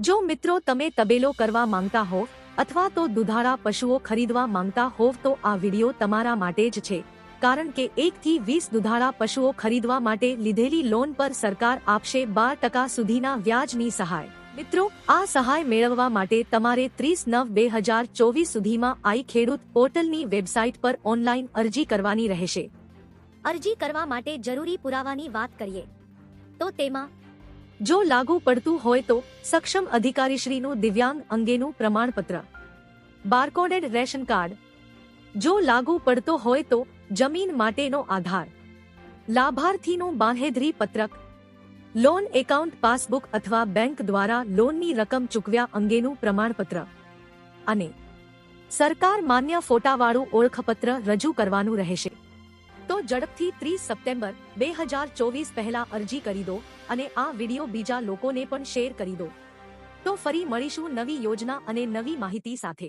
જો મિત્રો તમે તબેલો કરવા માંગતા હોવ અથવા તો દુધાળા પશુઓ ખરીદવા માંગતા હોવ તો આ વિડિયો તમારા માટે જ છે. કારણ કે એકથી વીસ દુધાળા પશુઓ ખરીદવા માટે લીધેલી લોન પર સરકાર આપશે બાર ટકા સુધીના વ્યાજની સહાય. મિત્રો, આ સહાય મેળવવા માટે તમારે ત્રીસ નવ બે હજાર ચોવીસ સુધીમાં આઈ ખેડૂત પોર્ટલની વેબસાઇટ પર ઓનલાઈન અરજી કરવાની રહેશે. અરજી કરવા માટે જરૂરી પુરાવાની વાત કરીએ. તો તેમાં જો લાગુ પડતું હોય તો સક્ષમ અધિકારીશ્રીનું દિવ્યાંગ અંગેનું પ્રમાણપત્ર. Barcoded ration card. જો લાગુ પડતો હોય તો જમીન માટેનો આધાર. લાભાર્થીનું બાંહેધરી પત્રક. લોન એકાઉન્ટ પાસબુક અથવા બેંક દ્વારા લોનની રકમ ચૂકવ્યા અંગેનું પ્રમાણપત્ર. અને સરકાર માન્ય ફોટાવાળું ઓળખપત્ર રજૂ કરવાનું રહેશે. ઝડપથી ત્રીસ સપ્ટેમ્બર, બે હજાર ચોવીસ પહેલા અરજી કરી દો અને આ વીડિયો બીજા લોકોને પણ શેર કરી દો. તો ફરી મળીશું નવી યોજના અને નવી માહિતી સાથે.